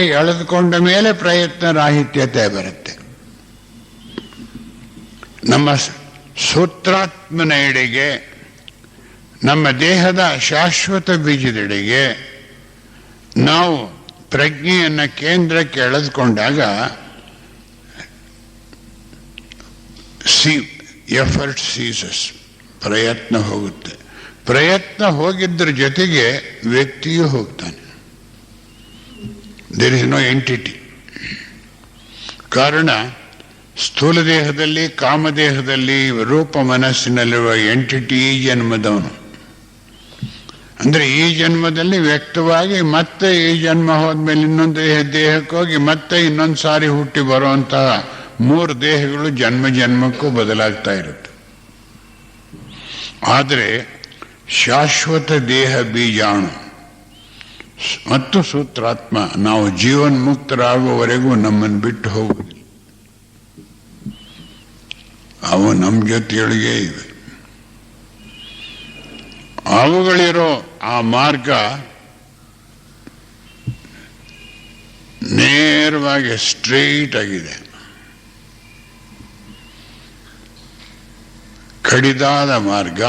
ಎಳೆದುಕೊಂಡ ಮೇಲೆ ಪ್ರಯತ್ನ ರಾಹಿತ್ಯತೆ ಬರುತ್ತೆ. ನಮ್ಮ ಸೂತ್ರಾತ್ಮನೆಡೆಗೆ, ನಮ್ಮ ದೇಹದ ಶಾಶ್ವತ ಬೀಜದೆಡೆಗೆ ನಾವು ಪ್ರಜ್ಞೆಯನ್ನು ಕೇಂದ್ರಕ್ಕೆ ಎಳೆದುಕೊಂಡಾಗ ಸಿ, ಎಫರ್ಟ್ ಸೀಸಸ್, ಪ್ರಯತ್ನ ಹೋಗುತ್ತೆ. ಪ್ರಯತ್ನ ಹೋಗಿದ್ರ ಜೊತೆಗೆ ವ್ಯಕ್ತಿಯೂ ಹೋಗ್ತಾನೆ. ದೇರ್ ಇಸ್ ನೋ ಎಂಟಿಟಿ ಕಾರಣ, ಸ್ಥೂಲ ದೇಹದಲ್ಲಿ ಕಾಮದೇಹದಲ್ಲಿ ರೂಪ ಮನಸ್ಸಿನಲ್ಲಿರುವ ಎಂಟಿಟಿ ಈ ಜನ್ಮದವನು. ಅಂದರೆ ಈ ಜನ್ಮದಲ್ಲಿ ವ್ಯಕ್ತವಾಗಿ ಮತ್ತೆ ಈ ಜನ್ಮ ಹೋದ್ಮೇಲೆ ಇನ್ನೊಂದು ದೇಹ, ದೇಹಕ್ಕೆ ಹೋಗಿ ಮತ್ತೆ ಇನ್ನೊಂದು ಸಾರಿ ಹುಟ್ಟಿ ಬರುವಂತಹ ಮೂರು ದೇಹಗಳು ಜನ್ಮ ಜನ್ಮಕ್ಕೂ ಬದಲಾಗ್ತಾ ಇರುತ್ತೆ. ಆದರೆ ಶಾಶ್ವತ ದೇಹ ಬೀಜಾಣು ಮತ್ತು ಸೂತ್ರಾತ್ಮ, ನಾವು ಜೀವನ್ಮುಕ್ತರಾಗುವವರೆಗೂ ನಮ್ಮನ್ನು ಬಿಟ್ಟು ಹೋಗುವುದಿಲ್ಲ. ಅವು ನಮ್ಮ ಜೊತೆಯೊಳಗೆ ಇವೆ. ಅವುಗಳಿರೋ ಆ ಮಾರ್ಗ ನೇರವಾಗಿ ಸ್ಟ್ರೈಟ್ ಆಗಿದೆ. ಕಡಿದಾದ ಮಾರ್ಗ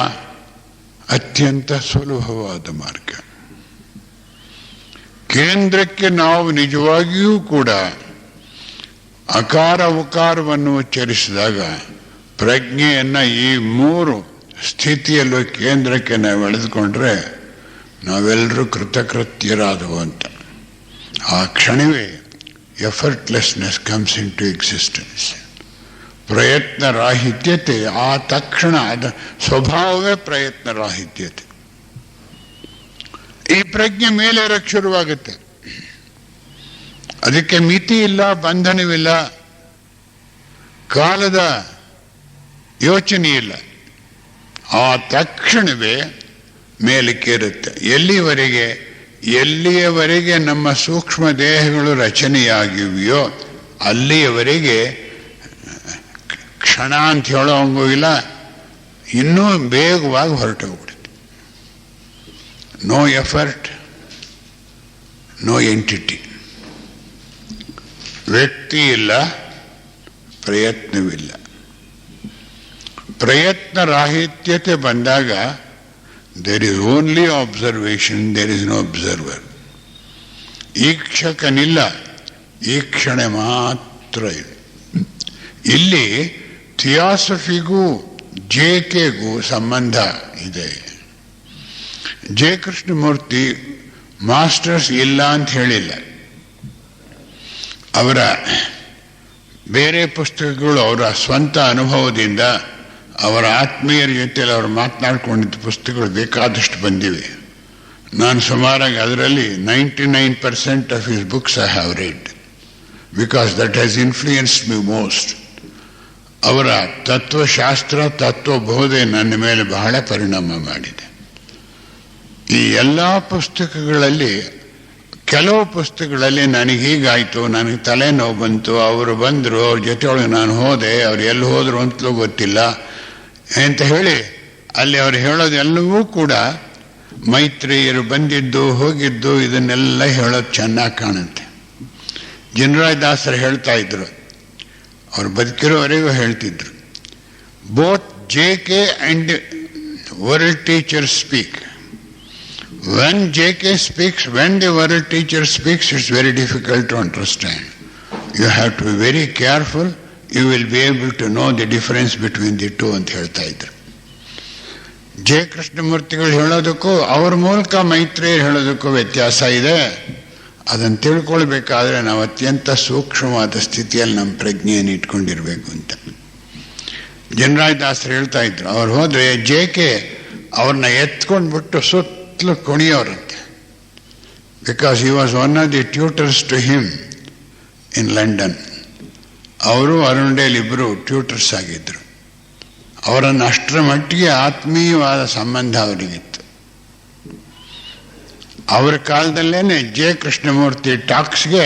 ಅತ್ಯಂತ ಸುಲಭವಾದ ಮಾರ್ಗ. ಕೇಂದ್ರಕ್ಕೆ ನಾವು ನಿಜವಾಗಿಯೂ ಕೂಡ ಅಕಾರ ಉಕಾರವನ್ನು ಉಚ್ಚರಿಸಿದಾಗ ಪ್ರಜ್ಞೆಯನ್ನು ಈ ಮೂರು ಸ್ಥಿತಿಯಲ್ಲೂ ಕೇಂದ್ರಕ್ಕೆ ನಾವು ಎಳೆದುಕೊಂಡ್ರೆ ನಾವೆಲ್ಲರೂ ಕೃತಕೃತ್ಯರಾದವು ಅಂತ. ಆ ಕ್ಷಣವೇ effortlessness comes into existence ಪ್ರಯತ್ನ ರಾಹಿತ್ಯತೆ, ಆ ತಕ್ಷಣ ಅದ ಸ್ವಭಾವವೇ ಪ್ರಯತ್ನ ರಾಹಿತ್ಯತೆ. ಈ ಪ್ರಜ್ಞೆ ಮೇಲೆ ಶುರುವಾಗುತ್ತೆ. ಅದಕ್ಕೆ ಮಿತಿ ಇಲ್ಲ, ಬಂಧನವಿಲ್ಲ, ಕಾಲದ ಯೋಚನೆ ಇಲ್ಲ. ಆ ತಕ್ಷಣವೇ ಮೇಲಕ್ಕೇರುತ್ತೆ ಎಲ್ಲಿವರೆಗೆ, ಎಲ್ಲಿಯವರೆಗೆ ನಮ್ಮ ಸೂಕ್ಷ್ಮ ದೇಹಗಳು ರಚನೆಯಾಗಿವೆಯೋ, ಅಲ್ಲಿಯವರೆಗೆ, ಕ್ಷಣ ಅಂತ ಹೇಳೋ ಹಂಗೂ ಇಲ್ಲ, ಇನ್ನೂ ಬೇಗವಾಗಿ ಹೊರಟೋಗ್ಬಿಡುತ್ತೆ. ನೋ ಎಫರ್ಟ್ ನೋ ಎಂಟಿಟಿ ವ್ಯಕ್ತಿ ಇಲ್ಲ ಪ್ರಯತ್ನವಿಲ್ಲ ಪ್ರಯತ್ನ ರಾಹಿತ್ಯತೆ ಬಂದಾಗ there is only observation there is no observer ಈಕ್ಷಕನಿಲ್ಲ ಈಕ್ಷಣೆ ಮಾತ್ರ ಇದೆ ಇಲ್ಲಿ ಥಿಯಾಸಫಿಗೂ ಜೆ ಕೆಗೂ ಸಂಬಂಧ ಇದೆ ಜೆ ಕೃಷ್ಣಮೂರ್ತಿ ಮಾಸ್ಟರ್ಸ್ ಇಲ್ಲ ಅಂತ ಹೇಳಿಲ್ಲ. ಅವರ ಬೇರೆ ಪುಸ್ತಕಗಳು ಅವರ ಸ್ವಂತ ಅನುಭವದಿಂದ ಅವರ ಆತ್ಮೀಯರ ಜೊತೆಯಲ್ಲಿ ಅವರು ಮಾತನಾಡಿಕೊಂಡಿದ್ದ ಪುಸ್ತಕಗಳು ಬೇಕಾದಷ್ಟು ಬಂದಿವೆ. ನಾನು ಸುಮಾರಾಗಿ ಅದರಲ್ಲಿ ninety nine percent of his books I have read because that has influenced me most ಅವರ ತತ್ವಶಾಸ್ತ್ರ, ತತ್ವಬೋಧೆ ನನ್ನ ಮೇಲೆ ಬಹಳ ಪರಿಣಾಮ ಮಾಡಿದೆ. ಈ ಎಲ್ಲ ಪುಸ್ತಕಗಳಲ್ಲಿ, ಕೆಲವು ಪುಸ್ತಕಗಳಲ್ಲಿ ನನಗೆ ಹೀಗಾಯಿತು, ನನಗೆ ತಲೆನೋವು ಬಂತು, ಅವರು ಬಂದರು, ಅವ್ರ ಜೊತೆಯೊಳಗೆ ನಾನು ಹೋದೆ, ಅವ್ರು ಎಲ್ಲಿ ಹೋದರು ಅಂತಲೂ ಗೊತ್ತಿಲ್ಲ. ಅಂತ ಹೇಳಿ, ಅಲ್ಲಿ ಅವ್ರು ಹೇಳೋದೆಲ್ಲವೂ ಕೂಡ ಮೈತ್ರಿಯರು ಬಂದಿದ್ದು, ಹೋಗಿದ್ದು, ಇದನ್ನೆಲ್ಲ ಹೇಳೋದು ಚೆನ್ನಾಗಿ ಕಾಣುತ್ತೆ. ಜಿನರಾಯ್ ದಾಸರು ಹೇಳ್ತಾ ಇದ್ರು, ಅವ್ರು ಬದುಕಿರೋವರೆಗೂ ಹೇಳ್ತಿದ್ರು both J K and world teacher speak when JK speaks, when the world teacher speaks, it's very difficult to understand. You have to be very careful. You will be able to know the difference between the two ಅಂತ ಹೇಳ್ತಾ ಇದ್ರು J ಕೃಷ್ಣಮೂರ್ತಿಗಳು ಹೇಳೋದಕ್ಕೂ ಅವ್ರ ಮೂಲಕ ಮೈತ್ರಿ ಹೇಳೋದಕ್ಕೂ ವ್ಯತ್ಯಾಸ ಇದೆ ಅದನ್ನು ತಿಳ್ಕೊಳ್ಬೇಕಾದ್ರೆ ನಾವು ಅತ್ಯಂತ ಸೂಕ್ಷ್ಮವಾದ ಸ್ಥಿತಿಯಲ್ಲಿ ನಮ್ಮ ಪ್ರಜ್ಞೆಯನ್ನು ಇಟ್ಕೊಂಡಿರ್ಬೇಕು ಅಂತ ಜನರಾಜ್ ದಾಸರು ಹೇಳ್ತಾ ಇದ್ರು ಅವ್ರು ಹೋದ್ರೆ ಜೆ ಕೆ ಅವ್ರನ್ನ ಎತ್ಕೊಂಡ್ಬಿಟ್ಟು ಸುತ್ತಲೂ ಕುಣಿಯೋರಂತೆ because he was one of the tutors to him in London ಅವರು ಅರುಣ್ ಡೇಲ್ ಇಬ್ಬರು ಟ್ಯೂಟರ್ಸ್ ಆಗಿದ್ದರು ಅವರನ್ನು ಅಷ್ಟರ ಮಟ್ಟಿಗೆ ಆತ್ಮೀಯವಾದ ಸಂಬಂಧ ಅವರಿಗಿತ್ತು. ಅವರ ಕಾಲದಲ್ಲೇನೆ ಜೆ ಕೃಷ್ಣಮೂರ್ತಿ ಟಾಕ್ಸ್ಗೆ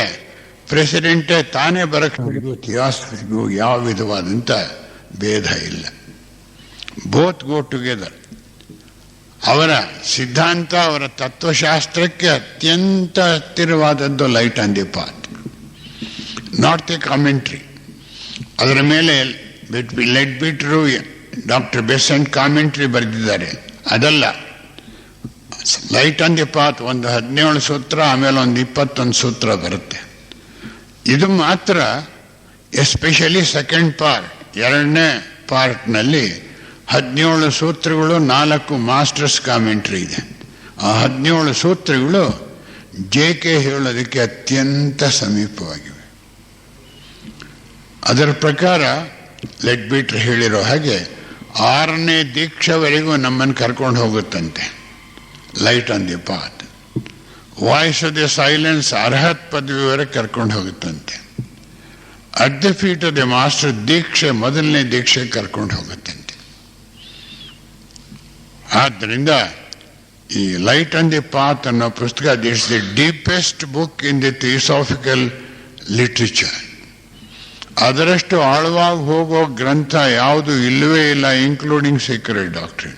ಪ್ರೆಸಿಡೆಂಟೇ ತಾನೇ ಬರಕ್ಕೆ ಥಿಯಾಸಫಿಗೂ ಯಾವ ವಿಧವಾದಂಥ ಭೇದ ಇಲ್ಲ. ಬೋತ್ ಗೋ ಟುಗೆದರ್ ಅವರ ಸಿದ್ಧಾಂತ, ಅವರ ತತ್ವಶಾಸ್ತ್ರಕ್ಕೆ ಅತ್ಯಂತ ಹತ್ತಿರವಾದದ್ದು light on the path. Not the commentary. ಅದರ ಮೇಲೆ ಬಿಟ್ ಬಿ ಲೆಟ್ ಬಿಟ್ರು ಡಾಕ್ಟರ್ ಬೆಸೆಂಟ್ ಕಾಮೆಂಟ್ರಿ ಬರೆದಿದ್ದಾರೆ. ಅದಲ್ಲ. ಲೈಟ್ ಆನ್ ದಿ ಪಾತ್ ಒಂದು ಹದಿನೇಳು ಸೂತ್ರ, ಆಮೇಲೆ ಒಂದು ಇಪ್ಪತ್ತೊಂದು ಸೂತ್ರ ಬರುತ್ತೆ. ಇದು ಮಾತ್ರ ಎಸ್ಪೆಷಲಿ ಸೆಕೆಂಡ್ ಪಾರ್ಟ್, ಎರಡನೇ ಪಾರ್ಟ್ನಲ್ಲಿ ಹದಿನೇಳು ಸೂತ್ರಗಳು, ನಾಲ್ಕು ಮಾಸ್ಟರ್ಸ್ ಕಾಮೆಂಟ್ರಿ ಇದೆ. ಆ ಹದಿನೇಳು ಸೂತ್ರಗಳು ಜೆ ಕೆ ಹೇಳೋದಕ್ಕೆ ಅತ್ಯಂತ ಸಮೀಪವಾಗಿವೆ. ಅದರ ಪ್ರಕಾರ, ಲೆಟ್ ಬಿಟ್ರ್ ಹೇಳಿರೋ ಹಾಗೆ, ಆರನೇ ದೀಕ್ಷೆವರೆಗೂ ನಮ್ಮನ್ನು ಕರ್ಕೊಂಡು ಹೋಗುತ್ತಂತೆ. Light on the path voice of the silence Arhat ಪದವಿವರೆಗೆ ಕರ್ಕೊಂಡು ಹೋಗುತ್ತಂತೆ? At the feet of the master ದೀಕ್ಷೆ, ಮೊದಲನೇ ದೀಕ್ಷೆ ಕರ್ಕೊಂಡು ಹೋಗುತ್ತಂತೆ. ಆದ್ದರಿಂದ ಈ ಲೈಟ್ ಆನ್ ದಿ ಪಾತ್ ಅನ್ನೋ ಪುಸ್ತಕ it's the deepest book in the theosophical literature ಅದರಷ್ಟು ಆಳವಾಗಿ ಹೋಗೋ ಗ್ರಂಥ ಯಾವುದು ಇಲ್ಲವೇ ಇಲ್ಲ ಇನ್ಕ್ಲೂಡಿಂಗ್ ಸೀಕ್ರೆಟ್ ಡಾಕ್ಟ್ರಿನ್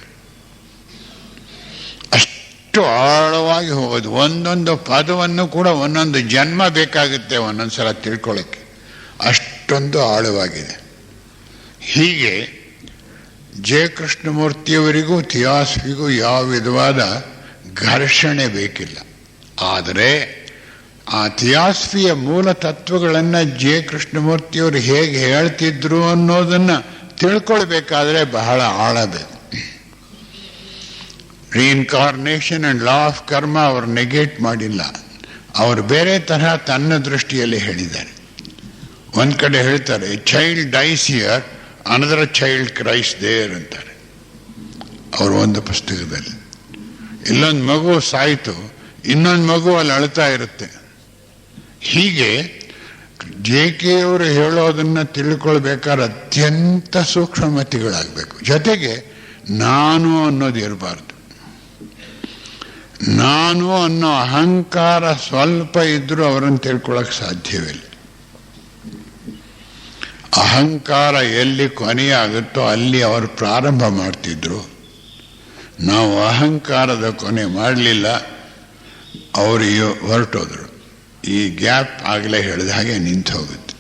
ಅಷ್ಟು ಆಳವಾಗಿ ಹೋಗೋದು. ಒಂದೊಂದು ಪದವನ್ನು ಕೂಡ ಒಂದೊಂದು ಜನ್ಮ ಬೇಕಾಗುತ್ತೆ ಒಂದೊಂದು ಸಲ ತಿಳ್ಕೊಳ್ಳೋಕ್ಕೆ ಅಷ್ಟೊಂದು ಆಳವಾಗಿದೆ. ಹೀಗೆ ಜೆ ಕೃಷ್ಣಮೂರ್ತಿಯವರಿಗೂ ಥಿಯಾಸ್ಫಿಗೂ ಯಾವ ವಿಧವಾದ ಘರ್ಷಣೆ ಬೇಕಿಲ್ಲ. ಆದರೆ ಆ ಥಿಯಾಸ್ಫಿಯ ಮೂಲ ತತ್ವಗಳನ್ನು ಜೆ ಕೃಷ್ಣಮೂರ್ತಿಯವರು ಹೇಗೆ ಹೇಳ್ತಿದ್ರು ಅನ್ನೋದನ್ನು ತಿಳ್ಕೊಳ್ಬೇಕಾದ್ರೆ ಬಹಳ ಆಳಬೇಕು reincarnation and law of karma ಅವರು ನೆಗೆಟ್ ಮಾಡಿಲ್ಲ. ಅವರು ಬೇರೆ ತರಹ ತನ್ನ ದೃಷ್ಟಿಯಲ್ಲಿ ಹೇಳಿದ್ದಾರೆ. ಒಂದು ಕಡೆ ಹೇಳ್ತಾರೆ child dies here another child Christ there ಅಂತಾರೆ. ಅವ್ರ ಒಂದು ಪುಸ್ತಕದಲ್ಲಿ. ಇಲ್ಲೊಂದು ಮಗು ಸಾಯಿತು, ಇನ್ನೊಂದು ಮಗು ಅಲ್ಲಿ ಅಳ್ತಾ ಇರುತ್ತೆ. ಹೀಗೆ ಜೆ ಕೆ ಅವರು ಹೇಳೋದನ್ನ ತಿಳ್ಕೊಳ್ಬೇಕಾದ್ರೆ ಅತ್ಯಂತ ಸೂಕ್ಷ್ಮಮತಿಗಳಾಗಬೇಕು. ಜೊತೆಗೆ ನಾನು ಅನ್ನೋದು ಇರಬಾರ್ದು. ನಾನು ಅನ್ನೋ ಅಹಂಕಾರ ಸ್ವಲ್ಪ ಇದ್ರೂ ಅವರನ್ನು ತಿಳ್ಕೊಳ್ಳೋಕೆ ಸಾಧ್ಯವಿಲ್ಲ ಅಹಂಕಾರ ಎಲ್ಲಿ ಕೊನೆಯಾಗುತ್ತೋ ಅಲ್ಲಿ ಅವರು ಪ್ರಾರಂಭ ಮಾಡ್ತಿದ್ರು. ನಾವು ಅಹಂಕಾರದ ಕೊನೆ ಮಾಡಲಿಲ್ಲ. ಅವರು ಹೊರಟೋದ್ರು. ಈ ಗ್ಯಾಪ್ ಆಗಲೇ ಹೇಳಿದ ಹಾಗೆ ನಿಂತು ಹೋಗುತ್ತೆ.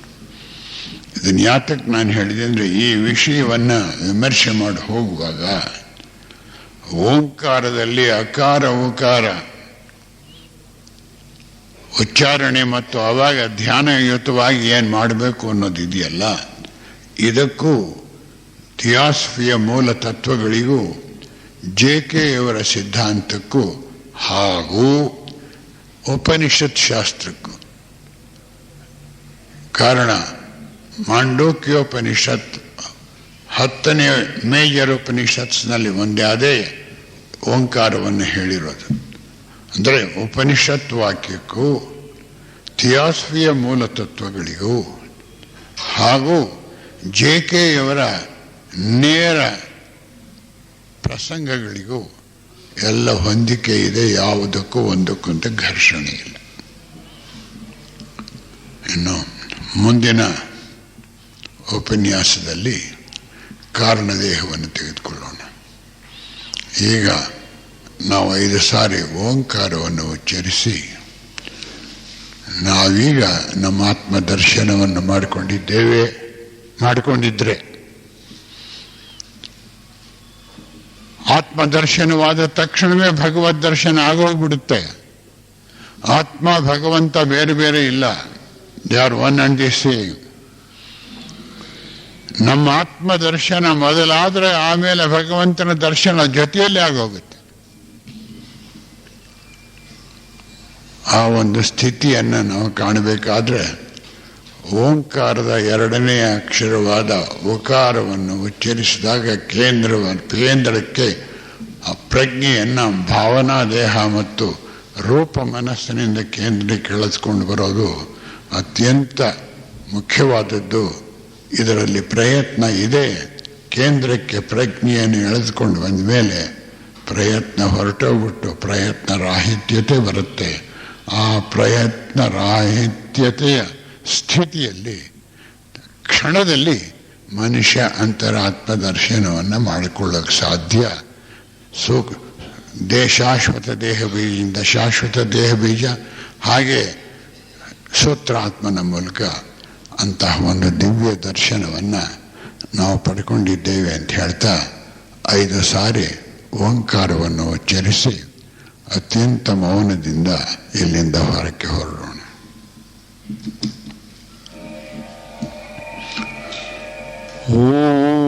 ಇದನ್ನು ಯಾತಕ್ಕೆ ನಾನು ಹೇಳಿದೆ ಅಂದರೆ ಈ ವಿಷಯವನ್ನು ವಿಮರ್ಶೆ ಮಾಡಿ ಹೋಗುವಾಗ, ಓಂಕಾರದಲ್ಲಿ ಅಕಾರ ಉಕಾರ ಉಚ್ಚಾರಣೆ ಮತ್ತು ಆವಾಗ ಧ್ಯಾನಯುತವಾಗಿ ಏನು ಮಾಡಬೇಕು ಅನ್ನೋದಿದೆಯಲ್ಲ ಇದಕ್ಕೂ ಥಿಯಾಸಫಿಯ ಮೂಲ ತತ್ವಗಳಿಗೂ ಜೆ ಕೆಯವರ ಸಿದ್ಧಾಂತಕ್ಕೂ ಹಾಗೂ ಉಪನಿಷತ್ ಶಾಸ್ತ್ರಕ್ಕೂ. ಕಾರಣ, ಮಾಂಡೋಕ್ಯೋಪನಿಷತ್ ಹತ್ತನೇ ಮೇಜರ್ ಉಪನಿಷತ್ಸ್ನಲ್ಲಿ ಒಂದೇ ಅದೇ ಓಂಕಾರವನ್ನು ಹೇಳಿರೋದು. ಅಂದರೆ ಉಪನಿಷತ್ ವಾಕ್ಯಕ್ಕೂ ಥಿಯಾಸಫಿಯ ಮೂಲ ತತ್ವಗಳಿಗೂ ಹಾಗೂ ಜೆ ಕೆಯವರ ನೇರ ಪ್ರಸಂಗಗಳಿಗೂ ಎಲ್ಲ ಹೊಂದಿಕೆ ಇದೆ, ಯಾವುದಕ್ಕೂ ಒಂದಕ್ಕೊಂದು ಘರ್ಷಣೆ ಇಲ್ಲ. ಇನ್ನು ಮುಂದಿನ ಉಪನ್ಯಾಸದಲ್ಲಿ ಕಾರಣದೇಹವನ್ನು ತೆಗೆದುಕೊಳ್ಳೋಣ. ಈಗ ನಾವು ಐದು ಸಾರಿ ಓಂಕಾರವನ್ನು ಉಚ್ಚರಿಸಿ ನಾವೀಗ ನಮ್ಮ ಆತ್ಮ ದರ್ಶನವನ್ನು ಮಾಡಿಕೊಂಡಿದ್ದೇವೆ, ಮಾಡಿಕೊಂಡಿದ್ರೆ. ಆತ್ಮ ದರ್ಶನವಾದ ತಕ್ಷಣವೇ ಭಗವದ್ ದರ್ಶನ ಆಗೋಗ್ಬಿಡುತ್ತೆ. ಆತ್ಮ, ಭಗವಂತ ಬೇರೆ ಬೇರೆ ಇಲ್ಲ. They are one and the same ನಮ್ಮ ಆತ್ಮ ದರ್ಶನ ಮೊದಲಾದರೆ ಆಮೇಲೆ ಭಗವಂತನ ದರ್ಶನ ಜೊತೆಯಲ್ಲಿ ಆಗೋಗುತ್ತೆ. ಆ ಒಂದು ಸ್ಥಿತಿಯನ್ನು ನಾವು ಕಾಣಬೇಕಾದ್ರೆ ಓಂಕಾರದ ಎರಡನೇ ಅಕ್ಷರವಾದ ಓಕಾರವನ್ನು ಉಚ್ಚರಿಸಿದಾಗ ಕೇಂದ್ರವ, ಕೇಂದ್ರಕ್ಕೆ ಆ ಪ್ರಜ್ಞೆಯನ್ನು, ಭಾವನಾ ದೇಹ ಮತ್ತು ರೂಪ ಮನಸ್ಸಿನಿಂದ ಕೇಂದ್ರಕ್ಕೆ ಇಳಿಸ್ಕೊಂಡು ಬರೋದು ಅತ್ಯಂತ ಮುಖ್ಯವಾದದ್ದು. ಇದರಲ್ಲಿ ಪ್ರಯತ್ನ ಇದೆ. ಕೇಂದ್ರಕ್ಕೆ ಪ್ರಜ್ಞೆಯನ್ನು ಎಳೆದುಕೊಂಡು ಬಂದ ಮೇಲೆ ಪ್ರಯತ್ನ ಹೊರಟೋಗ್ಬಿಟ್ಟು ಪ್ರಯತ್ನ ರಾಹಿತ್ಯತೆ ಬರುತ್ತೆ. ಆ ಪ್ರಯತ್ನ ರಾಹಿತ್ಯತೆಯ ಸ್ಥಿತಿಯಲ್ಲಿ, ಕ್ಷಣದಲ್ಲಿ ಮನುಷ್ಯ ಅಂತರಾತ್ಮ ದರ್ಶನವನ್ನು ಮಾಡಿಕೊಳ್ಳೋಕೆ ಸಾಧ್ಯ. ಸೂಕ್ ದೇ ಶಾಶ್ವತ ದೇಹ ಬೀಜದಿಂದ ಶಾಶ್ವತ ದೇಹ ಬೀಜ, ಹಾಗೆ ಸೂತ್ರಾತ್ಮನ ಮೂಲಕ ಅಂತಹ ಒಂದು ದಿವ್ಯ ದರ್ಶನವನ್ನು ನಾವು ಪಡ್ಕೊಂಡಿದ್ದೇವೆ ಅಂತ ಹೇಳ್ತಾ ಐದು ಸಾರಿ ಓಂಕಾರವನ್ನು ಉಚ್ಚರಿಸಿ ಅತ್ಯಂತ ಮೌನದಿಂದ ಇಲ್ಲಿಂದ ಹೊರಕ್ಕೆ ಹೊರಡೋಣ. ವಂದನೆಗಳು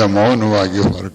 இந்த மௌனவாகி வருகிறது